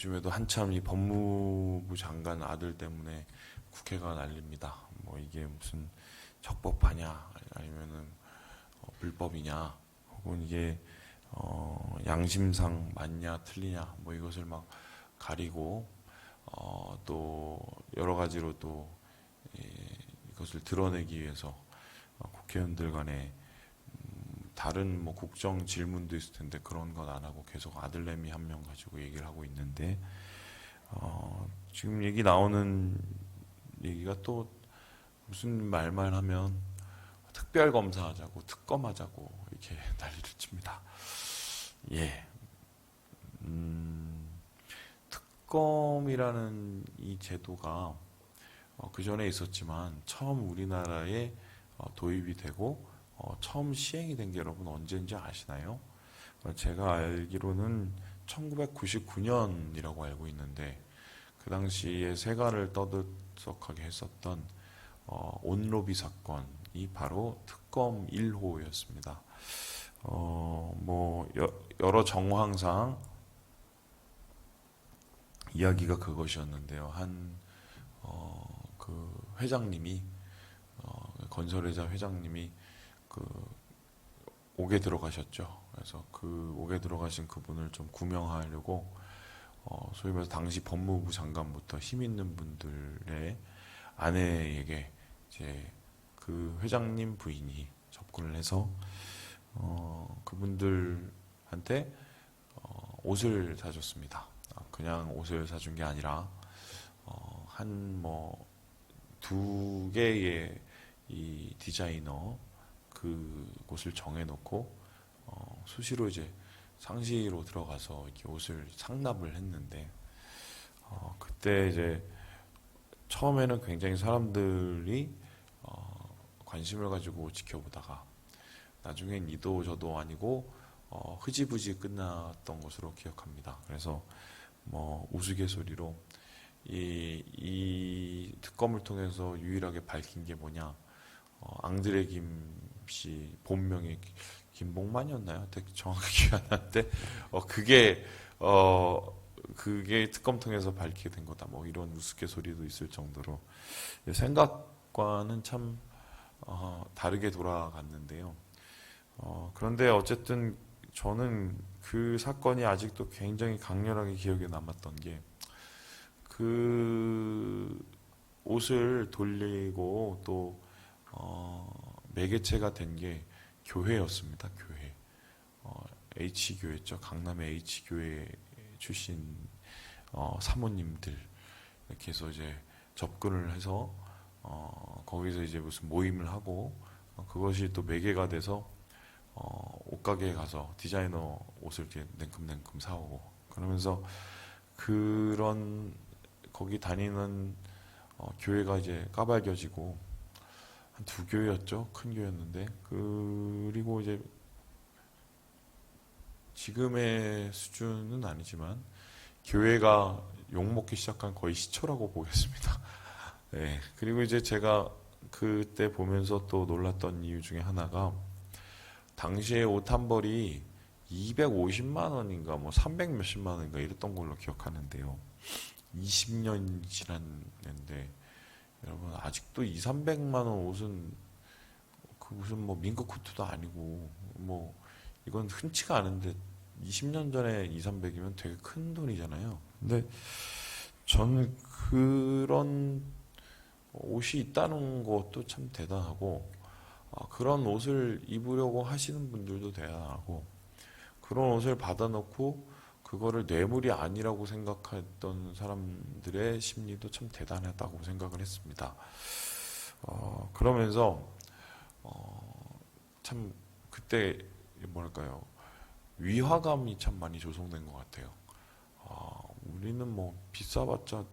요즘에도 한참 이 법무부 장관 아들 때문에 국회가 난립니다. 뭐 이게 무슨 적법하냐 아니면은 어, 불법이냐 혹은 이게 어, 양심상 맞냐 틀리냐 뭐 이것을 막 가리고 어, 또 여러 가지로 또 예, 이것을 드러내기 위해서 어, 국회의원들 음, 다른 뭐 국정 질문도 있을 텐데 그런 건 안 하고 계속 아들내미 한 명 가지고 얘기를 하고 있는데 어, 지금 얘기 나오는 얘기가 또 무슨 말만 하면 특별 검사하자고 특검하자고 이렇게 난리를 칩니다. 예. 음, 특검이라는 이 제도가 어, 그 전에 있었지만 처음 우리나라에 어, 도입이 되고 어, 처음 시행이 된 게 여러분 언제인지 아시나요? 어, 제가 알기로는 1999년이라고 알고 있는데 그 당시에 세가를 떠들썩하게 했었던 어, 온로비 사건이 바로 특검 1호였습니다. 어, 뭐 여, 여러 정황상 이야기가 그것이었는데요. 한 어, 그 회장님이 어, 건설회사 회장님이 그 옥에 들어가셨죠. 그래서 그 옥에 들어가신 그분을 좀 구명하려고 어, 소위 말해서 당시 법무부 장관부터 힘 있는 분들의 아내에게 이제 그 회장님 부인이 접근을 해서 어, 그분들한테 어, 옷을 사줬습니다. 아, 그냥 옷을 사준 게 아니라 어, 한뭐 두 개의 이 디자이너 그 곳을 정해놓고 어, 수시로 이제 상시로 들어가서 이렇게 옷을 상납을 했는데 어, 그때 이제 처음에는 굉장히 사람들이 어, 관심을 가지고 지켜보다가 나중엔 이도 저도 아니고 어, 흐지부지 끝났던 것으로 기억합니다. 그래서 뭐 우스갯소리로 이, 이 특검을 통해서 유일하게 밝힌 게 뭐냐 어, 앙드레 김 씨 본명이 김봉만이었나요? 되게 정확하게 기억 안 나는데 어, 그게 어, 그게 특검 통해서 밝히게 된 거다. 뭐 이런 우스갯소리도 있을 정도로 생각과는 참 어, 다르게 돌아갔는데요. 어, 그런데 어쨌든 저는 그 사건이 아직도 굉장히 강렬하게 기억에 남았던 게 그 옷을 돌리고 또 어, 매개체가 된 게 교회였습니다. 교회. 어, H 교회죠. 강남의 H 교회 출신 어, 사모님들 이렇게 해서 이제 접근을 해서 어, 거기서 이제 무슨 모임을 하고 어, 그것이 또 매개가 돼서 어, 옷가게에 가서 디자이너 옷을 이렇게 냉큼냉큼 사오고 그러면서 그런 거기 다니는 어, 교회가 이제 까발겨지고 한 두 교회였죠 큰 교회였는데 그리고 이제 지금의 수준은 아니지만 교회가 욕먹기 시작한 거의 시초라고 보겠습니다. 네. 그리고 이제 제가 그때 보면서 또 놀랐던 이유 중에 하나가 당시에 옷 한 벌이 250만 원인가 뭐 300 몇십만 원인가 이랬던 걸로 기억하는데요. 20년 지났는데 여러분 아직도 2, 300만 원 옷은 그 무슨 뭐 민국 코트도 아니고 뭐 이건 흔치가 않은데 20년 전에 2, 300이면 되게 큰 돈이잖아요. 근데 저는 그런 옷이 있다는 것도 참 대단하고 아, 그런 옷을 입으려고 하시는 분들도 대단하고 그런 옷을 받아놓고 그거를 뇌물이 아니라고 생각했던 사람들의 심리도 참 대단하다고 생각을 했습니다. 어, 그러면서 어, 참 그때 뭐랄까요 위화감이 참 많이 조성된 것 같아요. 어, 우리는 뭐 비싸봤자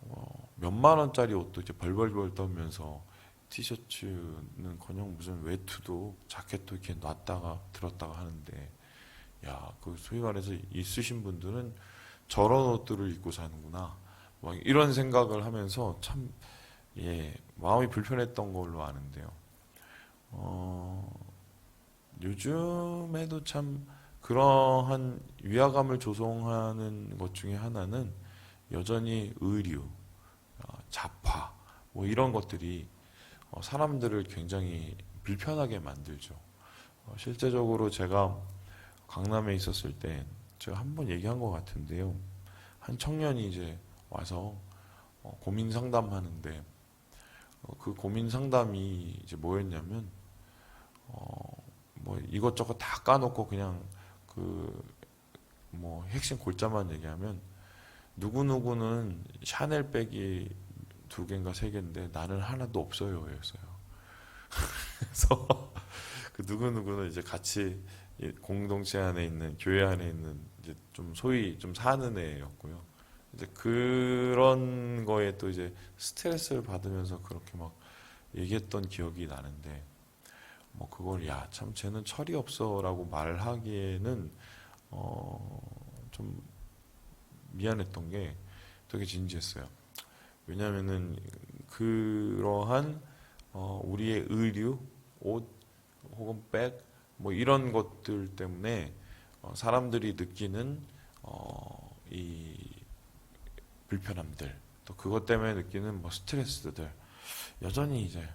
어, 몇만 원짜리 옷도 이제 벌벌벌 떨면서 티셔츠는커녕 무슨 외투도 자켓도 이렇게 놨다가 들었다가 하는데 야, 그 소위 말해서 있으신 분들은 저런 옷들을 입고 사는구나. 막 이런 생각을 하면서 참, 예, 마음이 불편했던 걸로 아는데요. 어, 요즘에도 참 그러한 위화감을 조성하는 것 중에 하나는 여전히 의류, 어, 자파, 뭐 이런 것들이 어, 사람들을 굉장히 불편하게 만들죠. 어, 실제적으로 제가 강남에 있었을 때 제가 한 번 얘기한 것 같은데요. 한 청년이 이제 와서 어, 고민 상담하는데 어, 그 고민 상담이 이제 뭐였냐면 어, 뭐 이것저것 다 까놓고 그냥 그 뭐 핵심 골자만 얘기하면 누구 누구는 샤넬 백이 두 개인가 세 개인데 나는 하나도 없어요. 그래서 그 누구 누구는 이제 같이 이 공동체 안에 있는 교회 안에 있는 이제 좀 소위 좀 사는 애였고요. 이제 그런 거에 또 이제 스트레스를 받으면서 그렇게 막 얘기했던 기억이 나는데 뭐 그걸 야 참 쟤는 철이 없어라고 말하기에는 어좀 미안했던 게 되게 진지했어요. 왜냐하면은 그러한 어 우리의 의류, 옷 혹은 백 뭐 이런 것들 때문에 어 사람들이 느끼는 어 이 불편함들 또 그것 때문에 느끼는 뭐 스트레스들 여전히 이제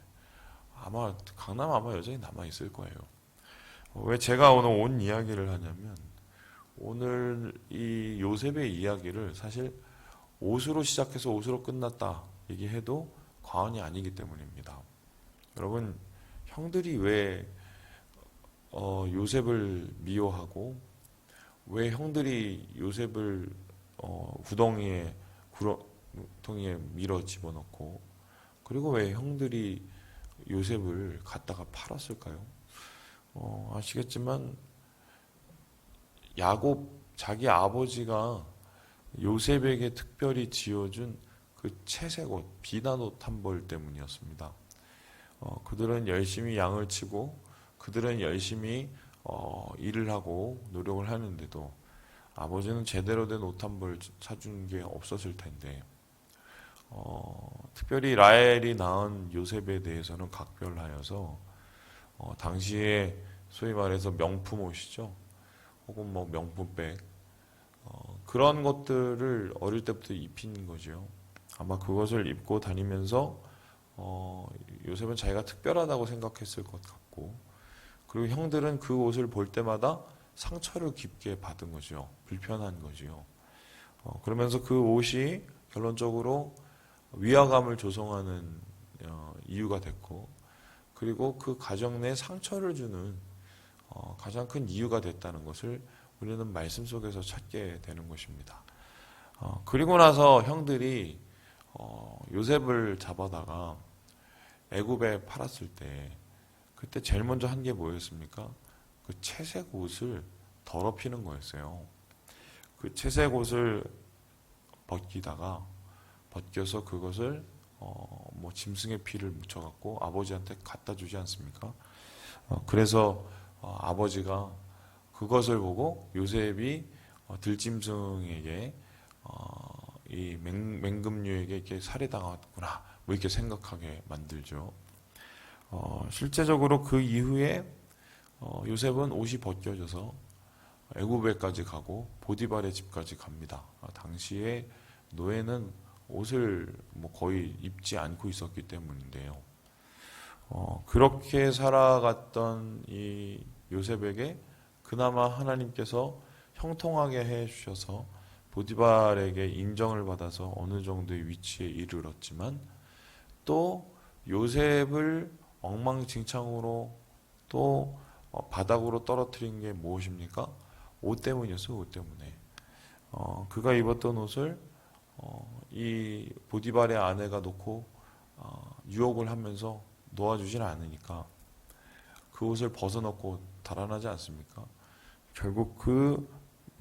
아마 강남 아마 여전히 남아 있을 거예요. 어, 왜 제가 오늘 온 이야기를 하냐면 오늘 이 요셉의 이야기를 사실 옷으로 시작해서 옷으로 끝났다 얘기해도 과언이 아니기 때문입니다. 여러분 형들이 왜 어, 요셉을 미워하고 왜 형들이 요셉을 어, 구덩이에 구덩이에 밀어 집어넣고 그리고 왜 형들이 요셉을 갖다가 팔았을까요? 어, 아시겠지만 야곱 자기 아버지가 요셉에게 특별히 지어준 그 채색 옷, 비단 옷 한 벌 때문이었습니다. 어, 그들은 열심히 양을 치고 그들은 열심히 어, 일을 하고 노력을 하는데도 아버지는 제대로 된 옷 한 벌 사준 게 없었을 텐데 어, 특별히 라헬이 낳은 요셉에 대해서는 각별하여서 어, 당시에 소위 말해서 명품 옷이죠. 혹은 뭐 명품백 어, 그런 것들을 어릴 때부터 입힌 거죠. 아마 그것을 입고 다니면서 어, 요셉은 자기가 특별하다고 생각했을 것 같고 그리고 형들은 그 옷을 볼 때마다 상처를 깊게 받은 거죠. 불편한 거죠. 어, 그러면서 그 옷이 결론적으로 위화감을 조성하는 어, 이유가 됐고 그리고 그 가정 내 상처를 주는 어, 가장 큰 이유가 됐다는 것을 우리는 말씀 속에서 찾게 되는 것입니다. 어, 그리고 나서 형들이 어, 요셉을 잡아다가 애굽에 팔았을 때 그때 제일 먼저 한 게 뭐였습니까? 그 채색 옷을 더럽히는 거였어요. 그 채색 옷을 벗기다가 벗겨서 그것을 어, 뭐 짐승의 피를 묻혀갖고 아버지한테 갖다 주지 않습니까? 어, 그래서 어, 아버지가 그것을 보고 요셉이 어, 들짐승에게 어, 이 맹, 맹금류에게 이렇게 살해당했구나 뭐 이렇게 생각하게 만들죠. 어, 실제적으로 그 이후에 어, 요셉은 옷이 벗겨져서 애굽에까지 가고 보디발의 집까지 갑니다. 아, 당시에 노예는 옷을 뭐 거의 입지 않고 있었기 때문인데요. 어, 그렇게 살아갔던 이 요셉에게 그나마 하나님께서 형통하게 해 주셔서 보디발에게 인정을 받아서 어느 정도의 위치에 이르렀지만 또 요셉을 엉망진창으로 또 어, 바닥으로 떨어뜨린 게 무엇입니까? 옷 때문이었어요. 옷 때문에. 어, 그가 입었던 옷을 어, 이 보디발의 아내가 놓고 어, 유혹을 하면서 놓아주질 않으니까 그 옷을 벗어놓고 달아나지 않습니까? 결국 그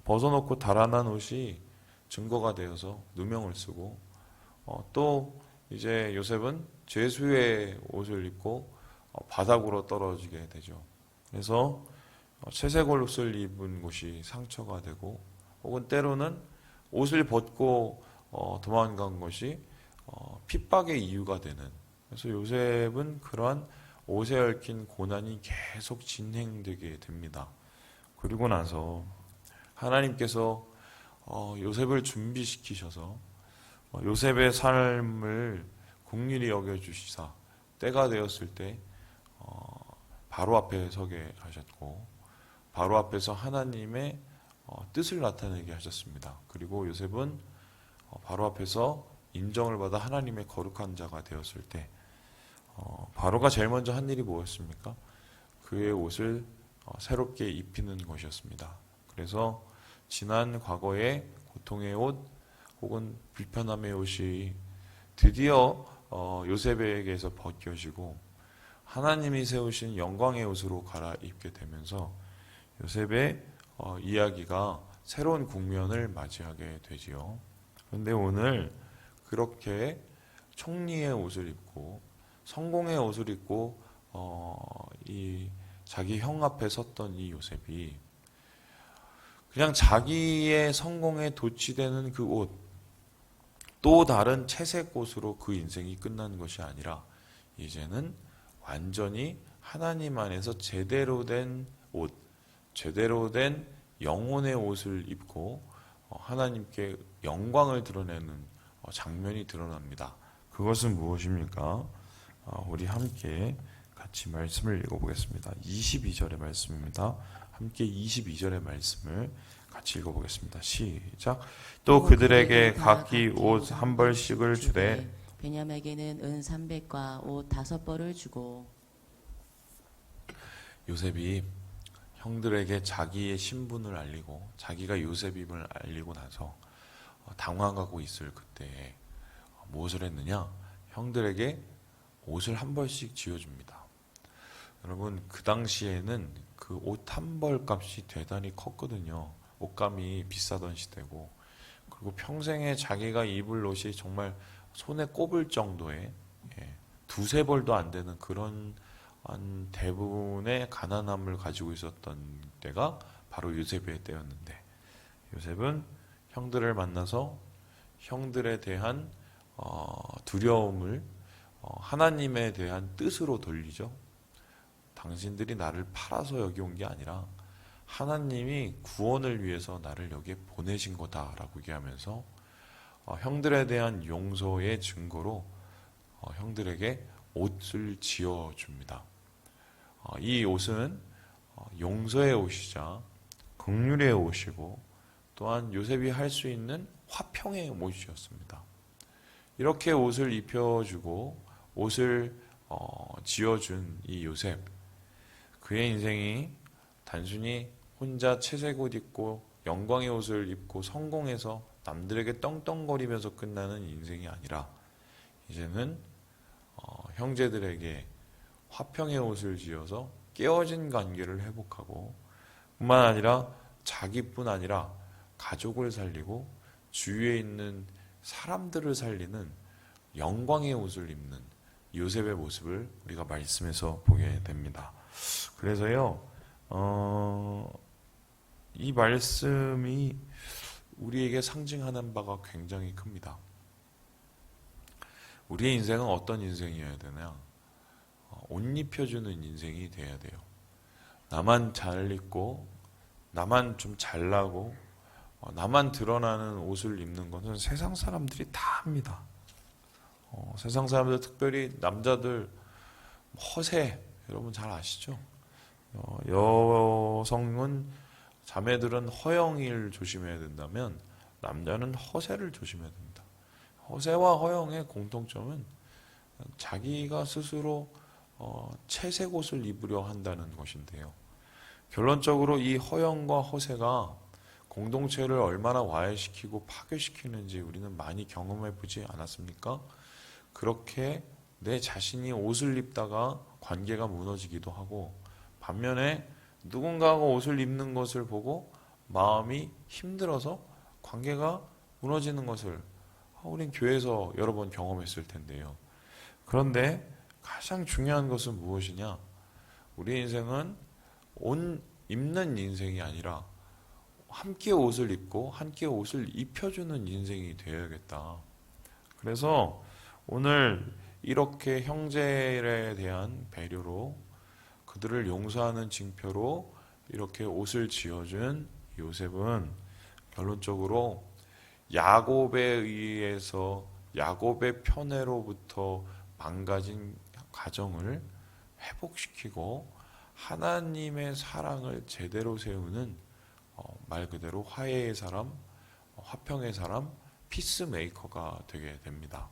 벗어놓고 달아난 옷이 증거가 되어서 누명을 쓰고 어, 또 이제 요셉은 죄수의 옷을 입고 어, 바닥으로 떨어지게 되죠. 그래서 어, 채색 옷을 입은 곳이 상처가 되고 혹은 때로는 옷을 벗고 어, 도망간 것이 어, 핍박의 이유가 되는 그래서 요셉은 그러한 옷에 얽힌 고난이 계속 진행되게 됩니다. 그리고 나서 하나님께서 어, 요셉을 준비시키셔서 어, 요셉의 삶을 국률이 여겨주시사 때가 되었을 때 어, 바로 앞에 서게 하셨고 바로 앞에서 하나님의 어, 뜻을 나타내게 하셨습니다. 그리고 요셉은 어, 바로 앞에서 인정을 받아 하나님의 거룩한 자가 되었을 때 어, 바로가 제일 먼저 한 일이 무엇입니까? 그의 옷을 어, 새롭게 입히는 것이었습니다. 그래서 지난 과거의 고통의 옷 혹은 불편함의 옷이 드디어 어, 요셉에게서 벗겨지고 하나님이 세우신 영광의 옷으로 갈아입게 되면서 요셉의 어, 이야기가 새로운 국면을 맞이하게 되지요. 그런데 오늘 그렇게 총리의 옷을 입고 성공의 옷을 입고 어, 이 자기 형 앞에 섰던 이 요셉이 그냥 자기의 성공에 도취되는 그 옷, 또 다른 채색 옷으로 그 인생이 끝난 것이 아니라 이제는 완전히 하나님 안에서 제대로 된 옷, 제대로 된 영혼의 옷을 입고 어, 하나님께 영광을 드러내는 어, 장면이 드러납니다. 그것은 무엇입니까? 어, 우리 함께 같이 말씀을 읽어보겠습니다. 22절의 말씀입니다. 함께 22절의 말씀을 같이 읽어보겠습니다. 시작. 또 그들에게 각기 옷 한 벌씩을 주되 베냐에게는 은 300과 옷 다섯 벌을 주고 요셉이 형들에게 자기의 신분을 알리고 자기가 요셉임을 알리고 나서 어, 당황하고 있을 그때에 어, 무엇을 했느냐? 형들에게 옷을 한 벌씩 지어줍니다. 여러분 그 당시에는 그 옷 한 벌 값이 대단히 컸거든요. 옷감이 비싸던 시대고 그리고 평생에 자기가 입을 옷이 정말 손에 꼽을 정도의 예, 두세 벌도 안 되는 그런 한 대부분의 가난함을 가지고 있었던 때가 바로 요셉의 때였는데 요셉은 형들을 만나서 형들에 대한 어, 두려움을 어, 하나님에 대한 뜻으로 돌리죠. 당신들이 나를 팔아서 여기 온 게 아니라 하나님이 구원을 위해서 나를 여기에 보내신 거다라고 얘기하면서 어, 형들에 대한 용서의 증거로 어, 형들에게 옷을 지어 줍니다. 어, 이 옷은 어, 용서의 옷이자 긍휼의 옷이고 또한 요셉이 할 수 있는 화평의 옷이었습니다. 이렇게 옷을 입혀주고 옷을 어, 지어준 이 요셉 그의 인생이 단순히 혼자 채색 옷 입고 영광의 옷을 입고 성공해서 남들에게 떵떵거리면서 끝나는 인생이 아니라 이제는 어, 형제들에게 화평의 옷을 지어서 깨어진 관계를 회복하고 뿐만 아니라 자기뿐 아니라 가족을 살리고 주위에 있는 사람들을 살리는 영광의 옷을 입는 요셉의 모습을 우리가 말씀에서 보게 됩니다. 그래서요, 어, 이 말씀이 우리에게 상징하는 바가 굉장히 큽니다. 우리의 인생은 어떤 인생이어야 되나? 어, 옷 입혀주는 인생이 돼야 돼요. 나만 잘 입고, 나만 좀 잘나고, 어, 나만 드러나는 옷을 입는 것은 세상 사람들이 다 합니다. 어, 세상 사람들, 특별히 남자들, 허세, 여러분 잘 아시죠? 어, 여성은, 자매들은 허영을 조심해야 된다면, 남자는 허세를 조심해야 됩니다. 허세와 허영의 공통점은 자기가 스스로 어, 채색 옷을 입으려 한다는 것인데요. 결론적으로 이 허영과 허세가 공동체를 얼마나 와해시키고 파괴시키는지 우리는 많이 경험해 보지 않았습니까? 그렇게 내 자신이 옷을 입다가 관계가 무너지기도 하고 반면에 누군가가 옷을 입는 것을 보고 마음이 힘들어서 관계가 무너지는 것을 우린 교회에서 여러 번 경험했을 텐데요. 그런데 가장 중요한 것은 무엇이냐? 우리 인생은 옷 입는 인생이 아니라 함께 옷을 입고 함께 옷을 입혀주는 인생이 되어야겠다. 그래서 오늘 이렇게 형제에 대한 배려로 그들을 용서하는 징표로 이렇게 옷을 지어준 요셉은 결론적으로 야곱에 의해서 야곱의 편애로부터 망가진 가정을 회복시키고 하나님의 사랑을 제대로 세우는 어, 말 그대로 화해의 사람, 어, 화평의 사람, 피스메이커가 되게 됩니다.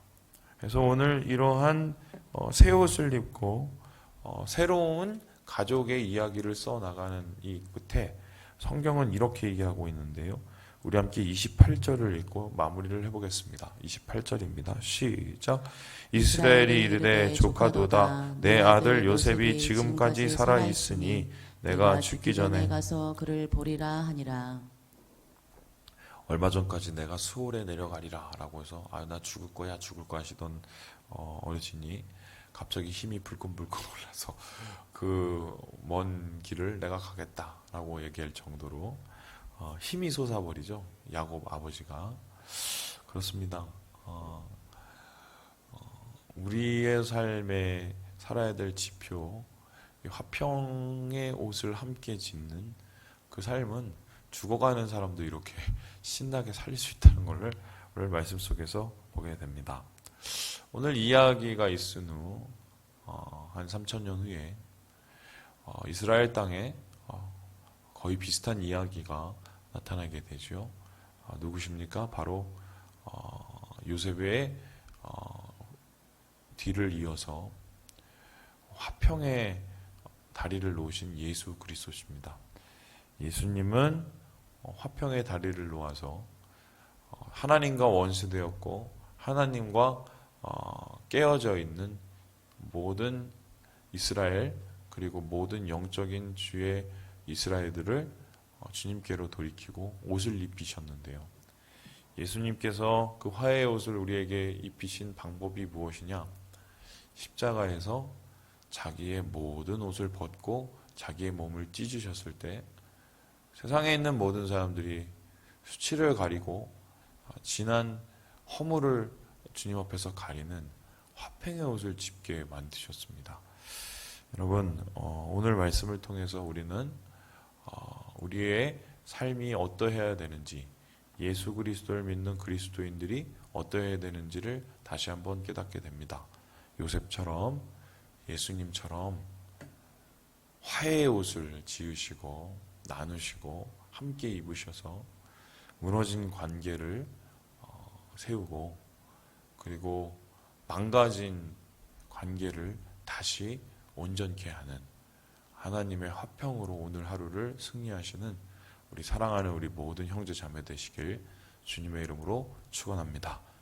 그래서 오늘 이러한 어, 새 옷을 입고 어, 새로운 가족의 이야기를 써 나가는 이 끝에 성경은 이렇게 얘기하고 있는데요. 우리 함께 28절을 읽고 마무리를 해보겠습니다. 28절입니다. 시작. 이스라엘이 이르되 조카도다 내 아들 요셉이 지금까지 살아 있으니 내가 죽기 전에 가서 그를 보리라 하니라. 얼마 전까지 내가 수월에 내려가리라 라고 해서 아 나 죽을 거야 죽을 거야 하시던 어, 어르신이 갑자기 힘이 불끈불끈 올라서 그 먼 길을 내가 가겠다라고 얘기할 정도로 어, 힘이 솟아버리죠. 야곱 아버지가. 그렇습니다. 어, 어, 우리의 삶에 살아야 될 지표 이 화평의 옷을 함께 짓는 그 삶은 죽어가는 사람도 이렇게 신나게 살릴 수 있다는 것을 말씀 속에서 보게 됩니다. 오늘 이야기가 있은 후, 어, 한 3천 년 후에, 어, 이스라엘 땅에 어, 거의 비슷한 이야기가 나타나게 되죠. 어, 누구십니까? 바로 어, 요셉의 어, 뒤를 이어서 화평의 다리를 놓으신 예수 그리스도십니다. 예수님은 어, 화평의 다리를 놓아서 어, 하나님과 원수되었고 하나님과 어, 깨어져 있는 모든 이스라엘 그리고 모든 영적인 주의 이스라엘들을 어, 주님께로 돌이키고 옷을 입히셨는데요. 예수님께서 그 화해의 옷을 우리에게 입히신 방법이 무엇이냐? 십자가에서 자기의 모든 옷을 벗고 자기의 몸을 찢으셨을 때 세상에 있는 모든 사람들이 수치를 가리고 아, 진한 허물을 주님 앞에서 가리는 화평의 옷을 집게 만드셨습니다. 여러분 어, 오늘 말씀을 통해서 우리는 어, 우리의 삶이 어떠해야 되는지 예수 그리스도를 믿는 그리스도인들이 어떠해야 되는지를 다시 한번 깨닫게 됩니다. 요셉처럼 예수님처럼 화해의 옷을 지으시고 나누시고 함께 입으셔서 무너진 관계를 어, 세우고 그리고 망가진 관계를 다시 온전케 하는 하나님의 화평으로 오늘 하루를 승리하시는 우리 사랑하는 우리 모든 형제 자매 되시길 주님의 이름으로 축원합니다.